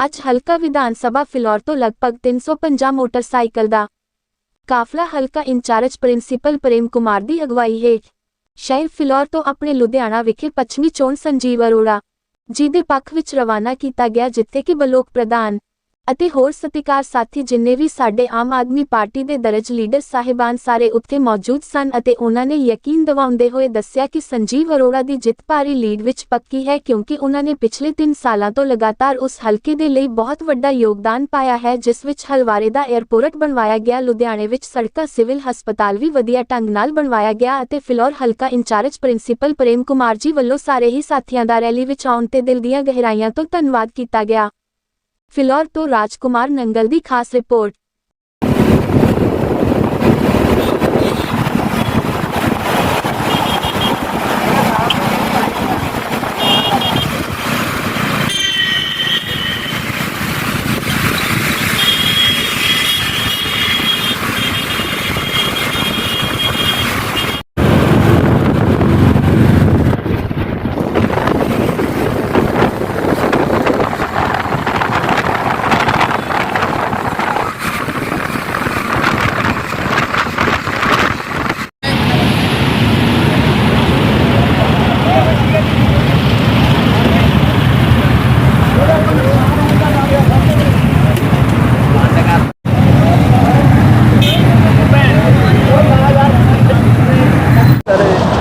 ਅੱਜ ਹਲਕਾ ਵਿਧਾਨ ਸਭਾ ਫਿਲੌਰ ਤੋਂ ਲਗਭਗ 350 ਮੋਟਰਸਾਈਕਲ ਦਾ ਕਾਫਲਾ ਹਲਕਾ in charge principal Prem Kumar ਦੀ ਅਗਵਾਈ ਹੇਠ ਸ਼ਹਿਰ ਫਿਲੌਰ ਤੋਂ ਆਪਣੇ ਲੁਧਿਆਣਾ ਵਿਖੇ ਪੱਛਮੀ ਚੋਣ ਸੰਜੀਵ ਅਰੋੜਾ ਜੀ ਦੇ ਪੱਖ ਵਿੱਚ ਰਵਾਨਾ ਕੀਤਾ ਗਿਆ ਜਿੱਥੇ ਕਿ ਬਲੋਕ ਪ੍ਰਧਾਨ ਅਤੇ ਹੋਰ ਸਤਿਕਾਰ ਸਾਥੀ ਜਿੰਨੇ ਵੀ ਸਾਡੇ ਆਮ ਆਦਮੀ ਪਾਰਟੀ ਦੇ ਦਰਜ ਲੀਡਰ ਸਾਹਿਬਾਨ ਸਾਰੇ ਉੱਥੇ ਮੌਜੂਦ ਸਨ ਅਤੇ ਉਹਨਾਂ ਨੇ ਯਕੀਨ ਦਿਵਾਉਂਦੇ ਹੋਏ ਦੱਸਿਆ ਕਿ ਸੰਜੀਵ ਅਰੋੜਾ ਦੀ ਜਿੱਤ ਭਾਰੀ ਲੀਡ ਵਿੱਚ ਪੱਕੀ ਹੈ ਕਿਉਂਕਿ ਉਹਨਾਂ ਨੇ ਪਿਛਲੇ 3 ਸਾਲਾਂ ਤੋਂ ਲਗਾਤਾਰ ਉਸ ਹਲਕੇ ਦੇ ਲਈ ਬਹੁਤ ਵੱਡਾ ਯੋਗਦਾਨ ਪਾਇਆ ਹੈ, ਜਿਸ ਵਿੱਚ ਹਲਵਾਰੇ ਦਾ 에ਅਰਪੋਰਟ ਬਣਵਾਇਆ ਗਿਆ, ਲੁਧਿਆਣੇ ਵਿੱਚ ਸੜਕਾਂ, ਸਿਵਲ ਹਸਪਤਾਲ ਵੀ ਵਧੀਆ ਢੰਗ ਨਾਲ ਬਣਵਾਇਆ ਗਿਆ ਅਤੇ ਫਿਲੌਰ ਹਲਕਾ ਇੰਚਾਰਜ ਪ੍ਰਿੰਸੀਪਲ ਪ੍ਰੇਮ ਕੁਮਾਰ ਜੀ ਵੱਲੋਂ ਸਾਰੇ ਹੀ ਸਾਥੀਆਂ ਦਾ ਰੈਲੀ ਵਿੱਚ ਆਉਣ ਤੇ ਦਿਲ ਦੀਆਂ ਗਹਿਰਾਈਆਂ ਤੋਂ ਧੰਨਵਾਦ ਕੀਤਾ ਗਿਆ। ਫਿਲੌਰ ਤੋਂ ਰਾਜਕੁਮਾਰ ਨੰਗਲ ਦੀ ਖਾਸ ਰਿਪੋਰਟ।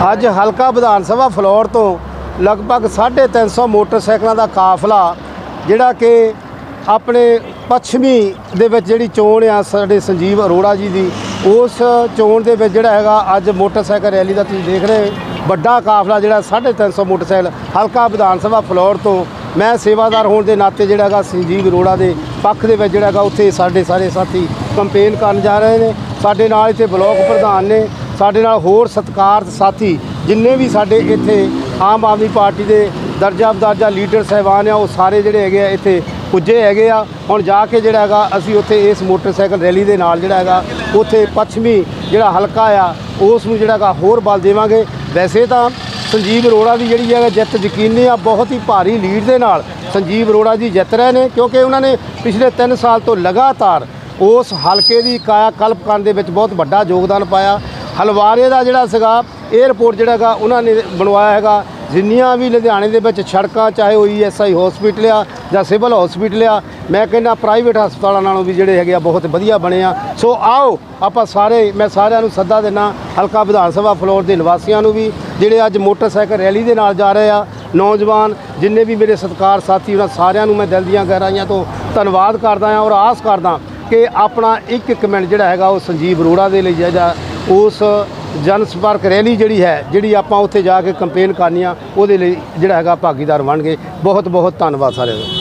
ਅੱਜ ਹਲਕਾ ਵਿਧਾਨ ਸਭਾ ਫਲੋਰ ਤੋਂ ਲਗਭਗ 350 ਮੋਟਰਸਾਈਕਲਾਂ ਦਾ ਕਾਫਲਾ, ਜਿਹੜਾ ਕਿ ਆਪਣੇ ਪੱਛਮੀ ਦੇ ਵਿੱਚ ਜਿਹੜੀ ਚੋਣ ਆ, ਸਾਡੇ ਸੰਜੀਵ ਅਰੋੜਾ ਜੀ ਦੀ, ਉਸ ਚੋਣ ਦੇ ਵਿੱਚ ਜਿਹੜਾ ਹੈਗਾ ਅੱਜ ਮੋਟਰਸਾਈਕਲ ਰੈਲੀ ਦਾ ਤੁਸੀਂ ਦੇਖ ਰਹੇ ਵੱਡਾ ਕਾਫਲਾ ਜਿਹੜਾ 350 ਮੋਟਰਸਾਈਕਲ ਹਲਕਾ ਵਿਧਾਨ ਸਭਾ ਫਲੋਰ ਤੋਂ ਮੈਂ ਸੇਵਾਦਾਰ ਹੋਣ ਦੇ ਨਾਤੇ ਜਿਹੜਾ ਹੈਗਾ ਸੰਜੀਵ ਅਰੋੜਾ ਦੇ ਪੱਖ ਦੇ ਵਿੱਚ ਜਿਹੜਾ ਹੈਗਾ ਉੱਥੇ ਸਾਡੇ ਸਾਰੇ ਸਾਥੀ ਕੰਪੇਨ ਕਰਨ ਜਾ ਰਹੇ ਨੇ। ਸਾਡੇ ਨਾਲ ਇੱਥੇ ਬਲਾਕ ਪ੍ਰਧਾਨ ਨੇ ਸਾਡੇ ਨਾਲ ਹੋਰ ਸਤਿਕਾਰਤ ਸਾਥੀ ਜਿੰਨੇ ਵੀ ਸਾਡੇ ਇੱਥੇ ਆਮ ਆਦਮੀ ਪਾਰਟੀ ਦੇ ਦਰਜਾ ਬਦਰਜਾ ਲੀਡਰ ਸਹਿਬਾਨ ਆ, ਉਹ ਸਾਰੇ ਜਿਹੜੇ ਹੈਗੇ ਆ ਇੱਥੇ ਪੁੱਜੇ ਹੈਗੇ ਆ। ਹੁਣ ਜਾ ਕੇ ਜਿਹੜਾ ਹੈਗਾ, ਅਸੀਂ ਉੱਥੇ ਇਸ ਮੋਟਰਸਾਈਕਲ ਰੈਲੀ ਦੇ ਨਾਲ ਜਿਹੜਾ ਹੈਗਾ, ਉੱਥੇ ਪੱਛਮੀ ਜਿਹੜਾ ਹਲਕਾ ਆ, ਉਸ ਨੂੰ ਜਿਹੜਾ ਹੈਗਾ ਹੋਰ ਬਲ ਦੇਵਾਂਗੇ। ਵੈਸੇ ਤਾਂ ਸੰਜੀਵ ਅਰੋੜਾ ਦੀ ਜਿਹੜੀ ਹੈਗਾ ਜਿੱਤ ਯਕੀਨੀ ਆ, ਬਹੁਤ ਹੀ ਭਾਰੀ ਲੀਡ ਦੇ ਨਾਲ ਸੰਜੀਵ ਅਰੋੜਾ ਜੀ ਜਿੱਤ ਰਹੇ ਨੇ, ਕਿਉਂਕਿ ਉਹਨਾਂ ਨੇ ਪਿਛਲੇ 3 ਸਾਲ ਤੋਂ ਲਗਾਤਾਰ ਉਸ ਹਲਕੇ ਦੀ ਕਾਇਆ ਕਲਪ ਕਰਨ ਦੇ ਵਿੱਚ ਬਹੁਤ ਵੱਡਾ ਯੋਗਦਾਨ ਪਾਇਆ। ਹਲਵਾਰੇ ਦਾ ਜਿਹੜਾ ਸੀਗਾ 에ਅਰਪੋਰਟ ਜਿਹੜਾ ਹੈਗਾ, ਉਹਨਾਂ ਨੇ ਬਣਵਾਇਆ ਹੈਗਾ। ਜਿੰਨੀਆਂ ਵੀ ਲੁਧਿਆਣੇ ਦੇ ਵਿੱਚ ਸੜਕਾਂ, ਚਾਹੇ ਉਹ ਈਐਸਆਈ ਹਸਪੀਟਲ ਆ ਜਾਂ ਸਿਵਲ ਹਸਪੀਟਲ ਆ, ਮੈਂ ਕਹਿੰਦਾ ਪ੍ਰਾਈਵੇਟ ਹਸਪਤਾਲਾਂ ਨਾਲੋਂ ਵੀ ਜਿਹੜੇ ਹੈਗੇ ਆ, ਬਹੁਤ ਵਧੀਆ ਬਣੇ ਆ। ਸੋ ਆਓ, ਆਪਾਂ ਸਾਰੇ, ਮੈਂ ਸਾਰਿਆਂ ਨੂੰ ਸੱਦਾ ਦੇਣਾ ਹਲਕਾ ਵਿਧਾਨ ਸਭਾ ਫਲੋਰ ਦੇ ਨਿਵਾਸੀਆਂ ਨੂੰ ਵੀ, ਜਿਹੜੇ ਅੱਜ ਮੋਟਰਸਾਈਕਲ ਰੈਲੀ ਦੇ ਨਾਲ ਜਾ ਰਹੇ ਆ, ਨੌਜਵਾਨ, ਜਿੰਨੇ ਵੀ ਮੇਰੇ ਸਤਿਕਾਰ ਸਾਥੀ, ਉਹਨਾਂ ਸਾਰਿਆਂ ਨੂੰ ਮੈਂ ਦਿਲ ਦੀਆਂ ਗਹਿਰਾਈਆਂ ਤੋਂ ਧੰਨਵਾਦ ਕਰਦਾ ਹਾਂ ਔਰ ਆਸ ਕਰਦਾ ਕਿ ਆਪਣਾ ਇੱਕ ਇੱਕ ਮਿੰਟ ਜਿਹੜਾ ਹੈਗਾ, ਉਹ ਸੰਜੀਵ ਅਰੋੜਾ ਦੇ ਲਈ ਜਿਹੜਾ ਉਸ ਜਨ ਸੰਪਰਕ ਰੈਲੀ ਜਿਹੜੀ ਹੈ, ਜਿਹੜੀ ਆਪਾਂ ਉੱਥੇ ਜਾ ਕੇ ਕੰਪੇਨ ਕਰਨੀ ਆ, ਉਹਦੇ ਲਈ ਜਿਹੜਾ ਹੈਗਾ ਭਾਗੀਦਾਰ ਬਣਗੇ ਬਹੁਤ ਬਹੁਤ ਧੰਨਵਾਦ ਸਾਰਿਆਂ ਦਾ।